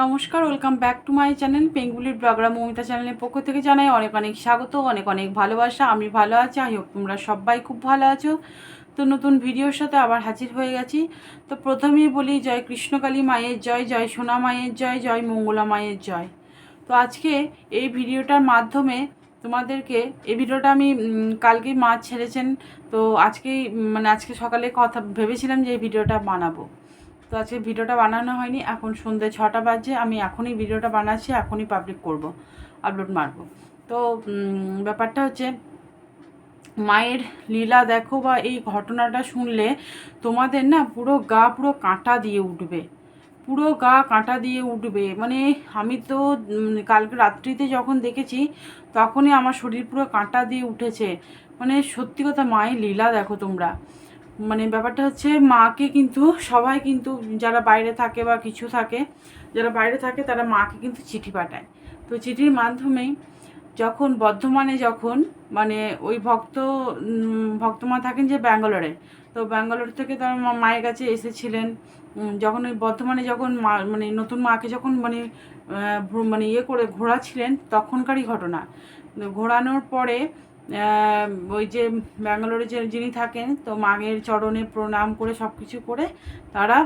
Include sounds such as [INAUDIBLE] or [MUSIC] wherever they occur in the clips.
নমস্কার welcome back to my channel পেঙ্গুলির ব্লগরা মমিতা চ্যানেলের পক্ষ থেকে জানাই অনেক অনেক স্বাগত অনেক অনেক ভালোবাসা। আমি ভালো আছি আই হোপ তোমরা সবাই খুব ভালো আছো। তো নতুন ভিডিওর সাথে আবার হাজির হয়ে গেছি। তো প্রথমেই বলি জয় কৃষ্ণকালী মায়ের জয় জয় সোনা মায়ের জয় জয় মঙ্গলা মায়ের জয়। তো আজকে এই ভিডিওটার মাধ্যমে তোমাদেরকে এই ভিডিওটা আমি উম, কালকেই মা ছেড়েছেন। তো আজকেই মানে আজকে সকালে কথা ভেবেছিলাম যে এই ভিডিওটা বানাবো। তো আজকে ভিডিওটা বানানো হয়নি, এখন সন্ধ্যে ছটা বাজে, আমি এখনই ভিডিওটা বানাচ্ছি, এখনই পাবলিক করব আপলোড মারবো। তো ব্যাপারটা হচ্ছে, মায়ের লীলা দেখো বা এই ঘটনাটা শুনলে তোমাদের না পুরো গা পুরো কাঁটা দিয়ে উঠবে, পুরো গা কাঁটা দিয়ে উঠবে। মানে আমি তো কালকে রাত্রিতে যখন দেখেছি, তখনই আমার শরীর পুরো কাঁটা দিয়ে উঠেছে। মানে সত্যি কথা, মায়ের লীলা দেখো তোমরা। মানে ব্যাপারটা হচ্ছে মাকে কিন্তু, সবাই কিন্তু যারা বাইরে থাকে বা কিছু থাকে, যারা বাইরে থাকে তারা মাকে কিন্তু চিঠি পাঠায়। তো চিঠির মাধ্যমেই যখন বর্ধমানে যখন মানে ওই ভক্ত ভক্তমা থাকেন যে ব্যাঙ্গালোরে, তো ব্যাঙ্গালোর থেকে তার মায়ের কাছে এসেছিলেন। যখন ওই বর্ধমানে যখন মা মানে নতুন মাকে যখন মানে মানে ইয়ে করে ঘোরাছিলেন তখনকারই ঘটনা। ঘোরানোর পরে ওই যে ব্যাঙ্গালোরে যে যিনি থাকেন, তো মায়ের চরণে প্রণাম করে সব কিছু করে তারা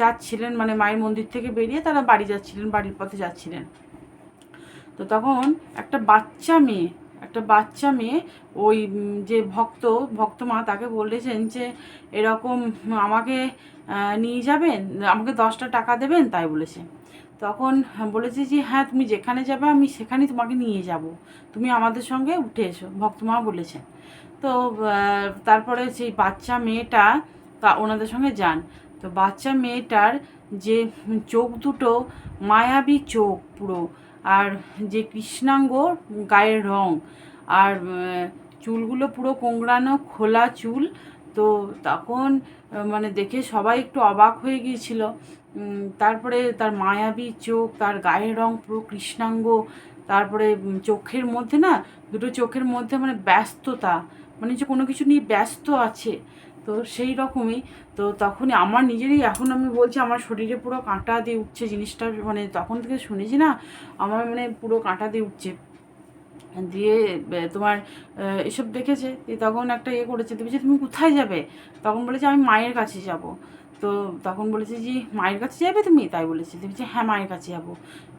যাচ্ছিলেন মানে মায়ের মন্দির থেকে বেরিয়ে তারা বাড়ি যাচ্ছিলেন, বাড়ির পথে যাচ্ছিলেন। তো তখন একটা বাচ্চা মেয়ে, একটা বাচ্চা মেয়ে ওই যে ভক্ত ভক্ত মা তাকে বলেছেন যে, এরকম আমাকে নিয়ে যাবেন, আমাকে দশটা টাকা দেবেন, তাই বলেছে। তখন বলেছে যে হ্যাঁ তুমি যেখানে যাবে, আমি সেখানেই তোমাকে নিয়ে যাব। তুমি আমাদের সঙ্গে উঠে এসো। ভক্তমা বলেছেন। তো তারপরে সেই বাচ্চা মেয়েটা তা ওনাদের সঙ্গে যান। তো বাচ্চা মেয়েটার যে চোখ দুটো মায়াবী চোখ পুরো, আর যে কৃষ্ণাঙ্গ গায়ের রং, আর চুলগুলো পুরো কোংড়ানো খোলা চুল তো তখন মানে দেখে সবাই একটু অবাক হয়ে গিয়েছিল। তারপরে তার মায়াবী চোখ, তার গায়ের রং পুরো কৃষ্ণাঙ্গ, তারপরে চোখের মধ্যে না, দুটো চোখের মধ্যে মানে ব্যস্ততা মানে যে কোনো কিছু নিয়ে ব্যস্ত আছে, তো সেই রকমই। তো তখনই আমার নিজেরই, এখন আমি বলছি আমার শরীরে পুরো কাঁটা দিয়ে উঠছে জিনিসটা মানে তখন থেকে শুনেছি না, আমার মানে পুরো কাঁটা দিয়ে উঠছে। দিয়ে তোমার এসব দেখেছে তখন একটা ইয়ে করেছে বলছে, তুমি কোথায় যাবে? তখন বলেছে, আমি মায়ের কাছে যাব। তো তখন বলেছে যে, মায়ের কাছে যাবে তুমি? তাই বলেছে। তুমি বলছে হ্যাঁ মায়ের কাছে যাব।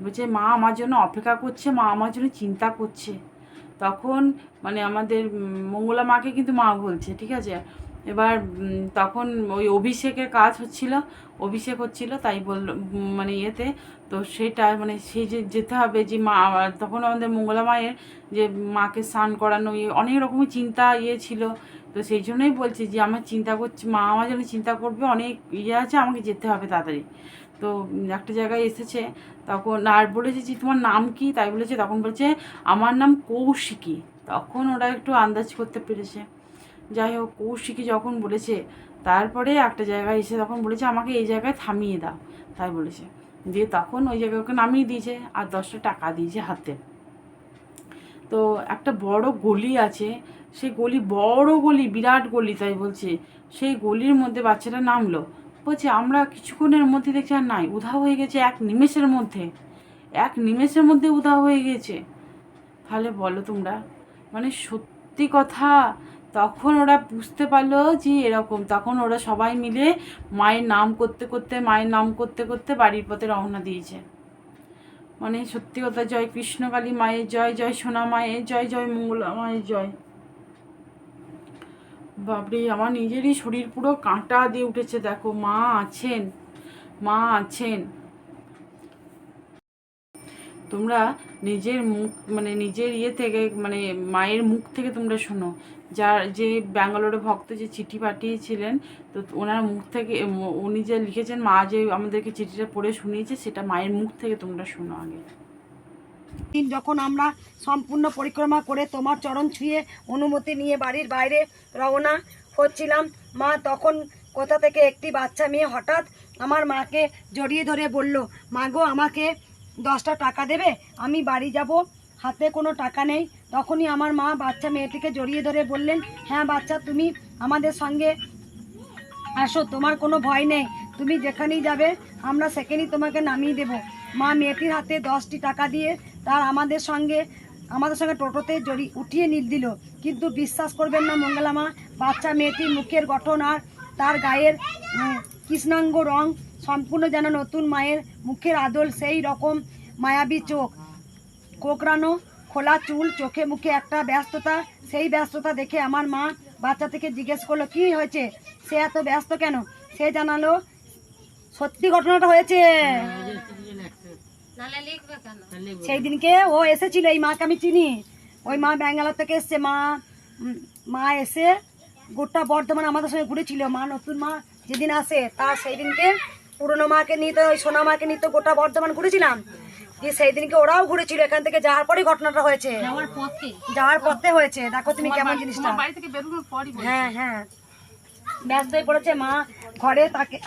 বলছে, মা আমার জন্য অপেক্ষা করছে, মা আমার জন্য চিন্তা করছে। তখন মানে আমাদের মঙ্গলা মাকে কিন্তু মা বলছে, ঠিক আছে? এবার তখন ওই অভিষেকের কাজ হচ্ছিল অভিষেক হচ্ছিল তাই উম, মানে ইয়েতে তো সেটা মানে সেই যে যেতে হবে যে মা তখন আমাদের মঙ্গলা মায়ের যে মাকে স্নান করানো ইয়ে অনেক রকমের চিন্তা ইয়ে ছিল। তো সেই জন্যই বলছি যে আমার চিন্তা করছি মা আমার জন্য চিন্তা করবে অনেক ইয়ে আছে আমাকে যেতে হবে তাড়াতাড়ি। তো একটা জায়গায় এসেছে তখন আর বলেছে যে তোমার নাম কি? তাই বলেছে তখন বলছে আমার নাম কৌশিকী। তখন ওরা একটু আন্দাজ করতে পেরেছে। যাই হোক, কৌশিকী যখন বলেছে, তারপরে একটা জায়গায় এসে তখন বলেছে, আমাকে এই জায়গায় থামিয়ে দাও। তাই বলেছে। দিয়ে তখন ওই জায়গায় ওকে নামিয়ে দিয়েছে আর দশটা টাকা দিয়েছে হাতে। তো একটা বড় গলি আছে, সেই গলি বড় গলি, বিরাট গলি তাই বলছে। সেই গলির মধ্যে বাচ্চাটা নামলো। বলছে, আমরা কিছুক্ষণের মধ্যে দেখছি আর নাই, উধাও হয়ে গেছে এক নিমেষের মধ্যে। এক নিমেষের মধ্যে উধাও হয়ে গেছে। তাহলে বলো তোমরা মানে সত্যি কথা তখন ওরা বুঝতে পারল যে এরকম। তখন ওরা সবাই মিলে মায়ের নাম করতে করতে, মায়ের নাম করতে করতে বাড়ির পথে রওনা দিয়েছে। মানে সত্যি কথা, জয় কৃষ্ণকালী, মায়ের জয় জয় সোনা মায়ের জয় জয় মঙ্গলা মায়ের জয়। বাপরে, আমার নিজেরই শরীর পুরো কাঁটা দিয়ে উঠেছে। দেখো, মা আছেন মা আছেন। তোমরা নিজের মুখ মানে নিজের ইয়ে থেকে মানে মায়ের মুখ থেকে তোমরা শোনো। যার যে ব্যাঙ্গালোরে ভক্ত যে চিঠি পাঠিয়েছিলেন, তো ওনার মুখ থেকে উনি যে লিখেছেন, মা যে আমাদেরকে চিঠিটা পড়ে শুনিয়েছে, সেটা মায়ের মুখ থেকে তোমরা শোনো আগে। দিন যখন আমরা সম্পূর্ণ পরিক্রমা করে তোমার চরণ ছুঁয়ে অনুমতি নিয়ে বাড়ির বাইরে রওনা হচ্ছিলাম, মা তখন কোথা থেকে একটি বাচ্চা মেয়ে হঠাৎ আমার মাকে জড়িয়ে ধরে বলল, মা গো, আমাকে দশটা টাকা দেবে? আমি বাড়ি যাব, হাতে কোনো টাকা নেই। তখনই আমার মা বাচ্চা মেয়েটিকে জড়িয়ে ধরে বললেন হ্যাঁ বাচ্চা, তুমি আমাদের সঙ্গে আসো, তোমার কোনো ভয় নেই। তুমি যেখানেই যাবে, আমরা সেখানেই তোমাকে নামিয়ে দেব। মা মেয়েটির হাতে দশটি টাকা দিয়ে তার আমাদের সঙ্গে আমাদের সঙ্গে টোটোতে জড়ি, উঠিয়ে নিল দিল। কিন্তু বিশ্বাস করবেন না মঙ্গলা মা, বাচ্চা মেয়েটির মুখের গঠন আর তার গায়ের কৃষ্ণাঙ্গ রং সম্পূর্ণ যেন নতুন মায়ের মুখের আদল, সেই রকম মায়াবী চোখ। কোকড়ানো খোলা চুল চোখে মুখে একটা ব্যস্ততা সেই ব্যস্ততা দেখে আমার মা বাচ্চা থেকে জিজ্ঞেস করল কি হয়েছে? সে এত ব্যস্ত কেন? সে জানালো সত্যি ঘটনাটা হয়েছে। সেই দিনকে ও এসেছিল এই মাকে আমি চিনি। ওই মা ব্যাঙ্গালোর থেকে এসছে মা মা এসে গোটা বর্ধমান আমাদের সঙ্গে ঘুরেছিল। মা নতুন মা যেদিন আসে তার সেই দিনকে পুরনো মাকে নিয়ে তো ওই সোনা মাকে নিয়ে তো গোটা বর্ধমান ঘুরেছিলাম। দিয়ে সেই দিনকে ওরাও ঘুরেছিল এখান থেকে যাওয়ার পরেই ঘটনাটা হয়েছে। যাওয়ার পথে। হয়েছে। দেখো তুমি কেমন জিনিসটা। হ্যাঁ হ্যাঁ। ব্যস্ত হয়ে পড়েছে মা ঘরে তাকে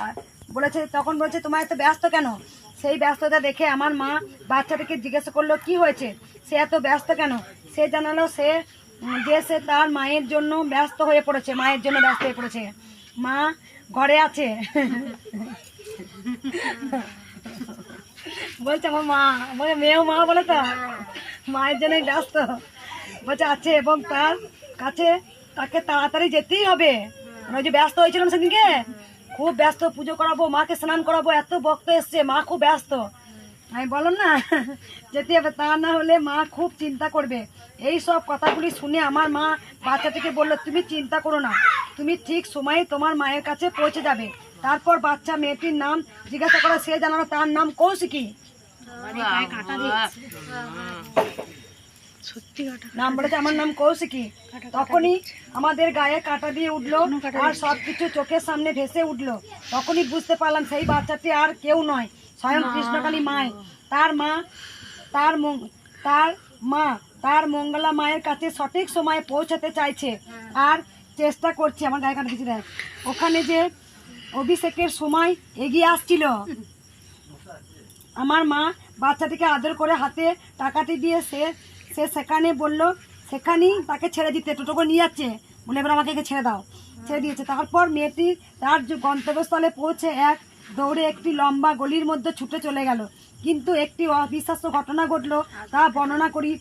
বলেছে তখন বলেছে তোমার এত ব্যস্ত কেন? সেই ব্যস্ততা দেখে আমার মা বাচ্চাটাকে জিজ্ঞাসা করল কি হয়েছে? সে এত ব্যস্ত কেন? সে জানালো সে যে সে তার মায়ের জন্য ব্যস্ত হয়ে পড়েছে মায়ের জন্য ব্যস্ত হয়ে পড়েছে। মা ঘরে আছে। [LAUGHS] বলছে, আমার মা বলে মেয়েও মা বলে তো, মায়ের জন্যই ব্যস্ত। বলছে, আছে, এবং তার কাছে তাকে তাড়াতাড়ি যেতেই হবে। ওই যে ব্যস্ত হয়েছিলাম সেদিনকে, খুব ব্যস্ত, পুজো করাবো, মাকে স্নান করাবো, এত ভক্ত এসছে, মা খুব ব্যস্ত। আমি বললাম, না, যেতে হবে। তা না হলে মা খুব চিন্তা করবে। এই সব কথাগুলি শুনে আমার মা বাচ্চাটিকে বলল, তুমি চিন্তা করো না, তুমি ঠিক সময়ে তোমার মায়ের কাছে পৌঁছে যাবে। তারপর বাচ্চা মেয়েটির নাম জিজ্ঞাসা করা সে জানালো তার নাম কৌশিকী। নাম বলেছে আমার নাম কৌশিকী। তখনই আমাদের গায়ে কাটা দিয়ে উঠল আর সবকিছু চোখের সামনে ভেসে উঠল। তখনই বুঝতে পারলাম সেই বাচ্চাটি আর কেউ নয় স্বয়ং কৃষ্ণকালী মায় তার মা তার তার মা তার মঙ্গলা মায়ের কাছে সঠিক সময়ে পৌঁছাতে চাইছে আর চেষ্টা করছে। আমার গায়ে কাটা। ওখানে যে অভিষেকের সময় এগিয়ে আসছিল। আমার মা বাচ্চাটিকে আদর করে হাতে টাকাটি দিয়ে সে সে সেখানে বলল, সেখানেই তাকে ছেড়ে দিতে টোটো করে নিয়ে যাচ্ছে। বলে, এবার আমাকে একে ছেড়ে দাও। ছেড়ে দিয়েছে। তারপর মেয়েটি তার গন্তব্যস্থলে পৌঁছে এক দৌড়ে একটি লম্বা গলির মধ্যে ছুটে চলে গেল। কিন্তু একটি অবিশ্বাস্য ঘটনা ঘটলো। তা বর্ণনা করি,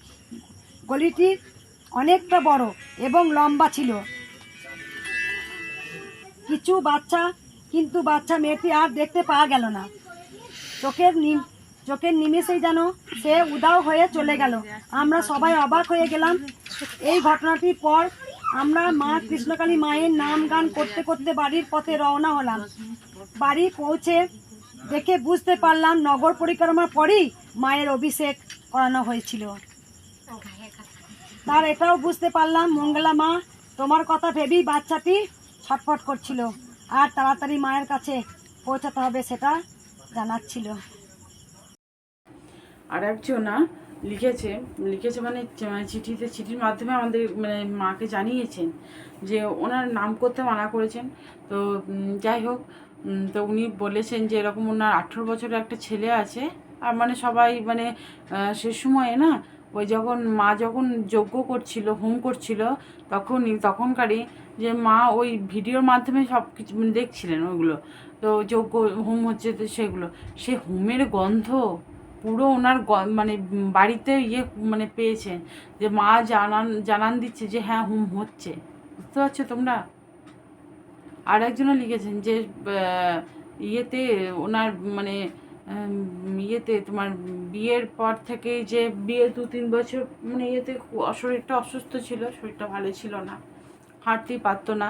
গলিটি অনেকটা বড় এবং লম্বা ছিল। কিছু বাচ্চা কিন্তু বাচ্চা মেয়েটি আর দেখতে পাওয়া গেল না। চোখের চোখের নিমেষেই যেন সে উদাও হয়ে চলে গেল। আমরা সবাই অবাক হয়ে গেলাম। এই ঘটনাটির পর আমরা মা কৃষ্ণকালী মায়ের নাম গান করতে করতে বাড়ির পথে রওনা হলাম। বাড়ি পৌঁছে দেখে বুঝতে পারলাম নগর পরিক্রমার পরই মায়ের অভিষেক করানো হয়েছিল। তার এটাও বুঝতে পারলাম, মঙ্গলা মা, তোমার কথা ভেবেই বাচ্চাটি ছটফট করছিল। আর তাড়াতাড়ি মায়ের কাছে পৌঁছাতে হবে সেটা জানাচ্ছিল। আর একজনা লিখেছে লিখেছে মানে চি- চিঠিতে, চিঠির মাধ্যমে আমাদের মানে মাকে জানিয়েছেন যে ওনার নাম করতে মানা করেছেন। তো যাই হোক তো উনি বলেছেন যে এরকম ওনার আঠেরো বছরের একটা ছেলে আছে। আর মানে সবাই মানে সে সময়ে না ওই যখন মা যখন যজ্ঞ করছিল, হোম করছিল তখনই তখনকারই যে মা ওই ভিডিওর মাধ্যমে সব কিছু মানে দেখছিলেন ওইগুলো। তো যজ্ঞ, হোম হচ্ছে তো সেগুলো। সে হোমের গন্ধ পুরো ওনার মানে বাড়িতে ইয়ে মানে পেয়েছেন যে মা জানান জানান দিচ্ছে যে হ্যাঁ হোম হচ্ছে। বুঝতে পারছ তোমরা? আর একজনও লিখেছেন যে ইয়েতে ওনার মানে ইয়েতে তোমার বিয়ের পর থেকে যে বিয়ে দু তিন বছর মানে ইয়েতে শরীরটা অসুস্থ ছিল, শরীরটা ভালো ছিল না, হাঁটতেই পারতো না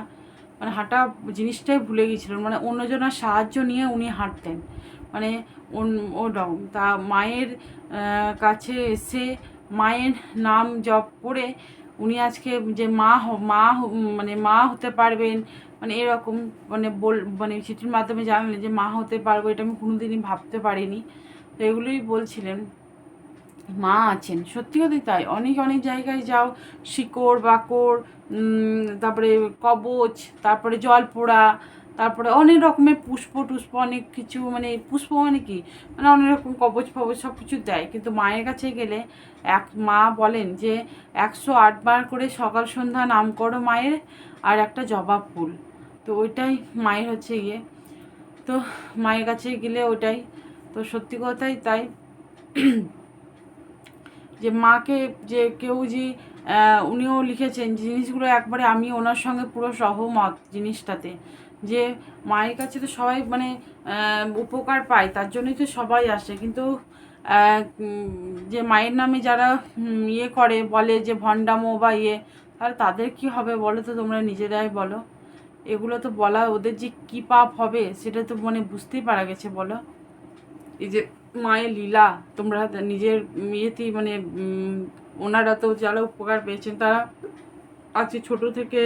মানে হাঁটা জিনিসটাই ভুলে গেছিলেন মানে অন্যজনের সাহায্য নিয়ে উনি হাঁটতেন মানে ও ওরকম, তা মায়ের কাছে এসে মায়ের নাম জপ করে উনি আজকে যে মা মা মানে মা হতে পারবেন মানে এরকম মানে বল মানে চিঠির মাধ্যমে জানালেন যে মা হতে পারব, এটা আমি কোনোদিনই ভাবতে পারিনি। তো এগুলোই বলছিলেন। মা আছেন সত্যি সত্যি তাই। অনেক অনেক জায়গায় যাও, শিকড়, বাকড় তারপরে কবচ, তারপরে জলপোড়া তারপরে অনেক রকমের পুষ্প টুষ্প, অনেক কিছু মানে পুষ্প মানে কি? মানে অনেক রকম কবচ ফবচ সব কিছু দেয়। কিন্তু মায়ের কাছে গেলে এক মা বলেন যে, একশো আটবার করে সকাল সন্ধ্যা নাম করো মায়ের আর একটা জবা ফুল। তো ওইটাই মায়ের হচ্ছে ইয়ে তো মায়ের কাছে গেলে ওটাই তো সত্যি কথাই তাই। যে মাকে যে কেউ যে উনিও লিখেছেন জিনিসগুলো একবারে আমি ওনার সঙ্গে পুরো সহমত জিনিসটাতে। যে মায়ের কাছে তো সবাই মানে উপকার পায়, তার জন্যই তো সবাই আসে। কিন্তু যে মায়ের নামে যারা ইয়ে করে, বলে যে ভণ্ডামো বা ইয়ে তাহলে তাদের কি হবে বলো তো তোমরা নিজেরাই বলো? এগুলো তো বলা, ওদের যে কী পাপ হবে সেটা তো মানে বুঝতেই পারা গেছে বলো? এই যে মায়ের লীলা, তোমরা নিজের ইয়েতেই মানে ওনারা তো যারা উপকার পেয়েছেন, তারা আছে ছোট থেকে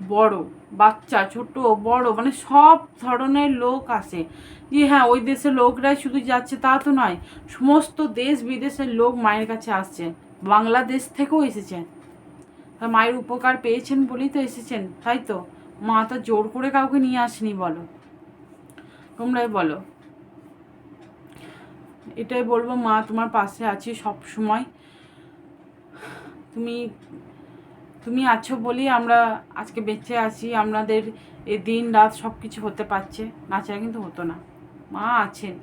বড়, বাচ্চা, ছোট, বড় মানে সব ধরনের লোক আসে। যে হ্যাঁ ওই দেশের লোকরাই শুধু যাচ্ছে তা তো নয়, সমস্ত দেশ বিদেশের লোক মায়ের কাছে আসছে, বাংলাদেশ থেকেও এসেছেন তা মায়ের উপকার পেয়েছেন বলেই তো এসেছেন, তাই তো? মা তো জোর করে কাউকে নিয়ে আসেনি, বলো। তোমরাই বলো। এটাই বলব, মা তোমার পাশে আছি সব সময় তুমি তুমি আছো বলেই আমরা আজকে বেঁচে আছি, আমাদের এই দিন রাত সব কিছু হতে পারছে। নাচারা কিন্তু হতো না। মা আছেন।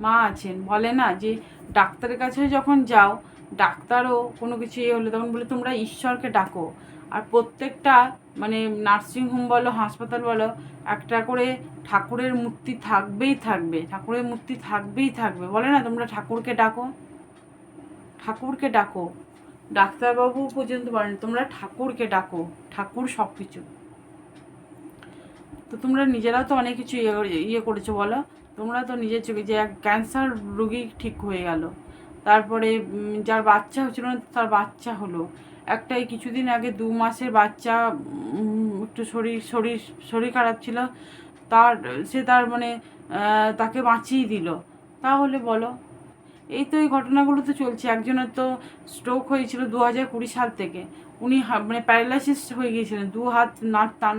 মা আছেন। বলে না যে ডাক্তারের কাছে যখন যাও, ডাক্তারও কোনো কিছু ইয়ে হলে তখন বলে তোমরা ঈশ্বরকে ডাকো। আর প্রত্যেকটা মানে নার্সিংহোম বলো, হাসপাতাল বলো, একটা করে ঠাকুরের মূর্তি থাকবেই থাকবে। ঠাকুরের মূর্তি থাকবেই থাকবে। বলে না তোমরা ঠাকুরকে ডাকো? ঠাকুরকে ডাকো। ডাক্তারবাবু পর্যন্ত বলেন, তোমরা ঠাকুরকে ডাকো, ঠাকুর সব কিছু তো তোমরা নিজেরাও তো অনেক কিছু ইয়ে ইয়ে করেছ বলো। তোমরা তো নিজের চোখে যে এক ক্যান্সার রোগী ঠিক হয়ে গেল। তারপরে যার বাচ্চা হচ্ছিল না, তার বাচ্চা হলো। একটা এই কিছুদিন আগে দু মাসের বাচ্চা একটু শরীর শরীর শরীর খারাপ ছিল। তার, সে তার মানে তাকে বাঁচিয়ে দিল। তাহলে বলো এই তো এই ঘটনাগুলো তো চলছে। একজনের তো স্ট্রোক হয়েছিল দু হাজার কুড়ি সাল থেকে। উনি মানে প্যারালাইসিস হয়ে গিয়েছিলেন। দু হাত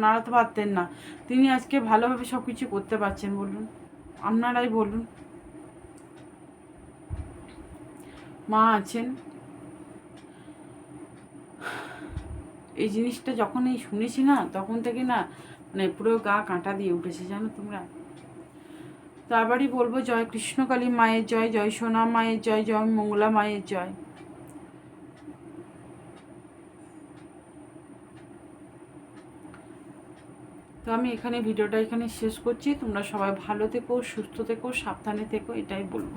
নাড়াতে পারতেন না। তিনি আজকে ভালোভাবে সব কিছু করতে পারছেন বলুন। আপনারাই বলুন। মা আছেন। এই জিনিসটা যখন এই শুনেছি না, তখন থেকে না মানে পুরো গা কাঁটা দিয়ে উঠেছে, জানো তোমরা? তো আবারই বলব, জয় কৃষ্ণকালী মায়ের জয় জয় সোনা মায়ের জয় জয় মঙ্গলা মায়ের জয়। তো আমি এখানে ভিডিওটা এখানে শেষ করছি। তোমরা সবাই ভালো থেকো, সুস্থ থেকো, সাবধানে থেকো, এটাই বলব।